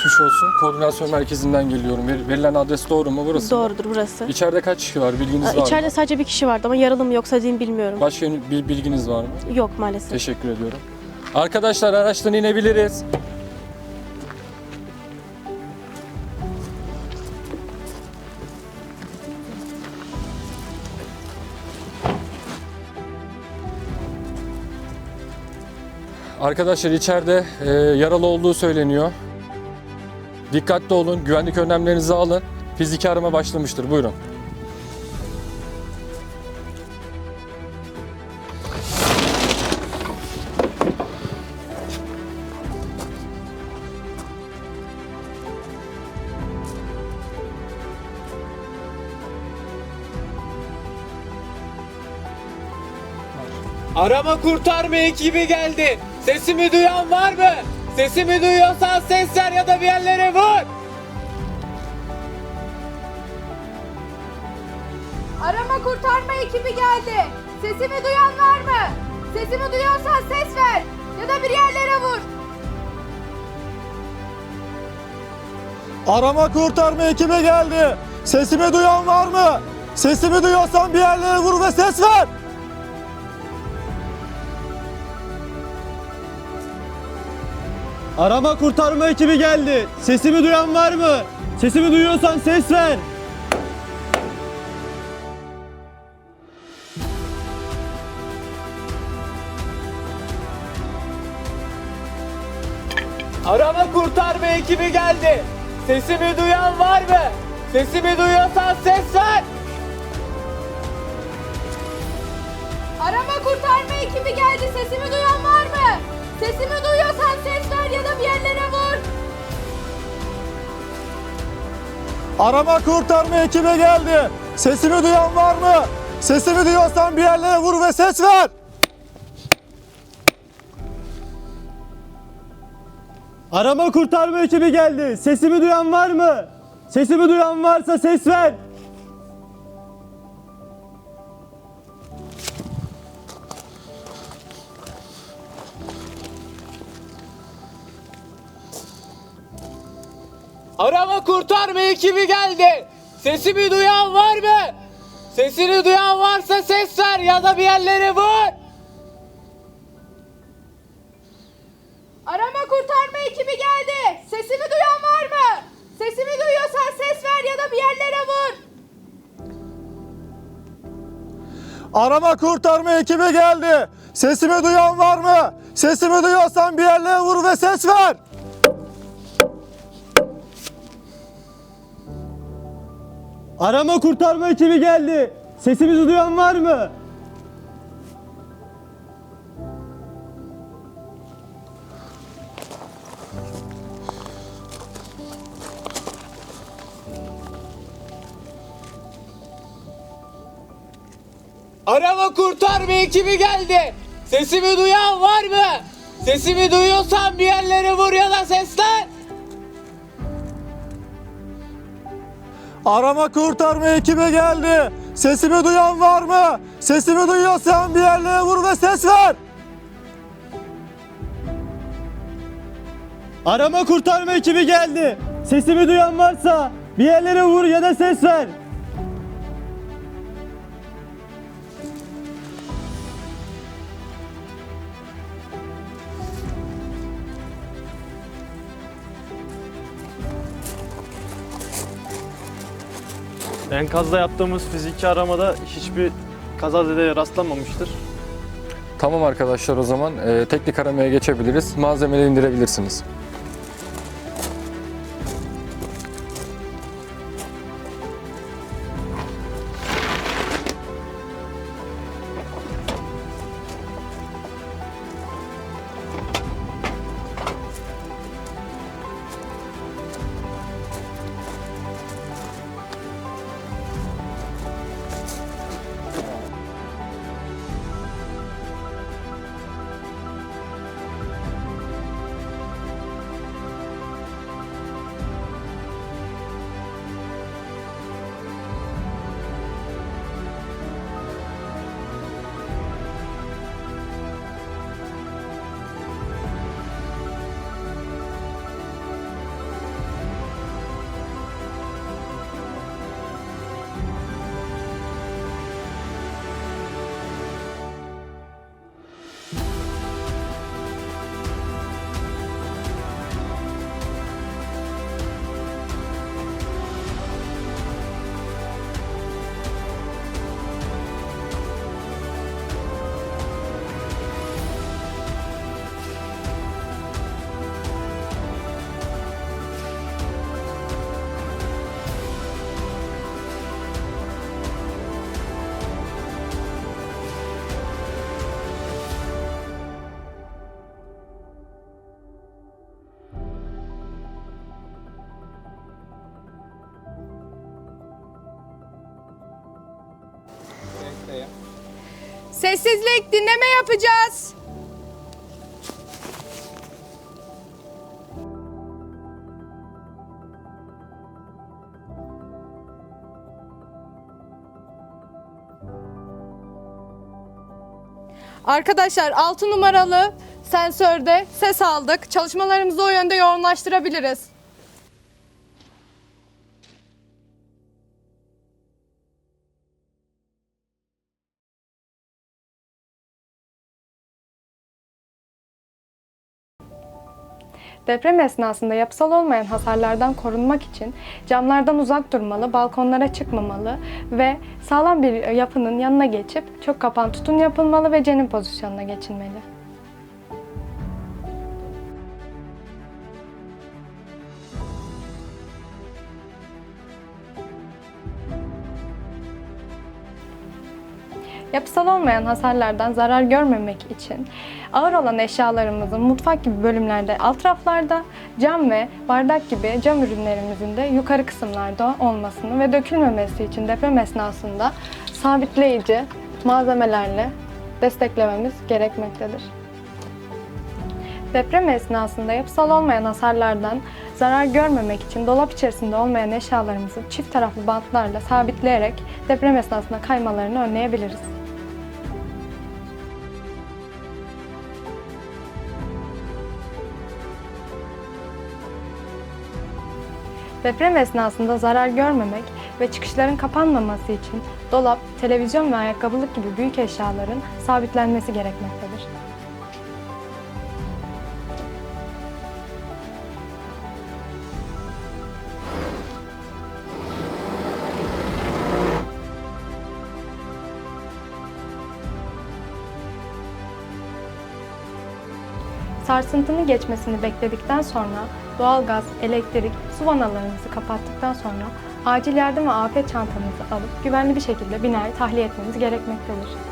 Geçmiş olsun. Koordinasyon merkezinden geliyorum. Ver- verilen adres doğru mu burası? mı? Doğrudur burası. İçeride kaç kişi var? Bilginiz var İçeride mı? sadece bir kişi vardı ama yaralı mı yoksa değil mi bilmiyorum. Başka bir bilginiz var mı? Yok maalesef. Teşekkür ediyorum. Arkadaşlar araçtan inebiliriz. Arkadaşlar içeride e, yaralı olduğu söyleniyor. Dikkatli olun, güvenlik önlemlerinizi alın. Fiziki arama başlamıştır. Buyurun. Arama kurtarma ekibi geldi. Sesimi duyan var mı? Sesimi duyuyorsan ses ver ya da bir yerlere vur. Arama kurtarma ekibi geldi. Sesimi duyan var mı? Sesimi duyuyorsan ses ver ya da bir yerlere vur. Arama kurtarma ekibi geldi. Sesimi duyan var mı? Sesimi duyuyorsan bir yerlere vur ve ses ver. Arama kurtarma ekibi geldi. Sesimi duyan var mı? Sesimi duyuyorsan ses ver. Arama kurtarma ekibi geldi. Sesimi duyan var mı? Sesimi duyuyorsan ses ver. Arama kurtarma ekibi geldi. Sesimi duyan var Sesimi duyuyorsan ses ver ya da bir yerlere vur. Arama kurtarma ekibi geldi. Sesimi duyan var mı? Sesimi duyuyorsan bir yerlere vur ve ses ver. Arama kurtarma ekibi geldi. Sesimi duyan var mı? Sesimi duyan varsa ses ver. Arama kurtarma ekibi geldi. Sesimi duyan var mı? Sesini duyan varsa ses ver ya da bir yerlere vur. Arama kurtarma ekibi geldi. Sesimi duyan var mı? Sesimi duyuyorsan ses ver ya da bir yerlere vur. Arama kurtarma ekibi geldi. Sesimi duyan var mı? Sesimi duyuyorsan bir yerlere vur ve ses ver. Arama kurtarma ekibi geldi. Sesimizi duyan var mı? Arama kurtarma ekibi geldi. Sesimi duyan var mı? Sesimi duyuyorsan bir yerlere vur ya da seslen. Arama kurtarma ekibi geldi. Sesimi duyan var mı? Sesimi duyuyorsan bir yerlere vur ve ses ver. Arama kurtarma ekibi geldi. Sesimi duyan varsa bir yerlere vur ya da ses ver. Enkazda yaptığımız fiziki aramada hiçbir kazazedeye rastlanmamıştır. Tamam arkadaşlar o zaman e, teknik aramaya geçebiliriz. Malzemeleri indirebilirsiniz. Sessizlik, dinleme yapacağız. Arkadaşlar 6 numaralı sensörde ses aldık. Çalışmalarımızı o yönde yoğunlaştırabiliriz. Deprem esnasında yapısal olmayan hasarlardan korunmak için camlardan uzak durmalı, balkonlara çıkmamalı ve sağlam bir yapının yanına geçip çok kapan tutun yapılmalı ve cenin pozisyonuna geçilmeli. Yapısal olmayan hasarlardan zarar görmemek için ağır olan eşyalarımızın mutfak gibi bölümlerde alt raflarda, cam ve bardak gibi cam ürünlerimizin de yukarı kısımlarda olmasını ve dökülmemesi için deprem esnasında sabitleyici malzemelerle desteklememiz gerekmektedir. Deprem esnasında yapısal olmayan hasarlardan zarar görmemek için dolap içerisinde olmayan eşyalarımızı çift taraflı bantlarla sabitleyerek deprem esnasında kaymalarını önleyebiliriz. Deprem esnasında zarar görmemek ve çıkışların kapanmaması için dolap, televizyon ve ayakkabılık gibi büyük eşyaların sabitlenmesi gerekmektedir. Sarsıntının geçmesini bekledikten sonra doğalgaz, elektrik, su vanalarınızı kapattıktan sonra acil yardım ve afet çantanızı alıp güvenli bir şekilde binayı tahliye etmeniz gerekmektedir.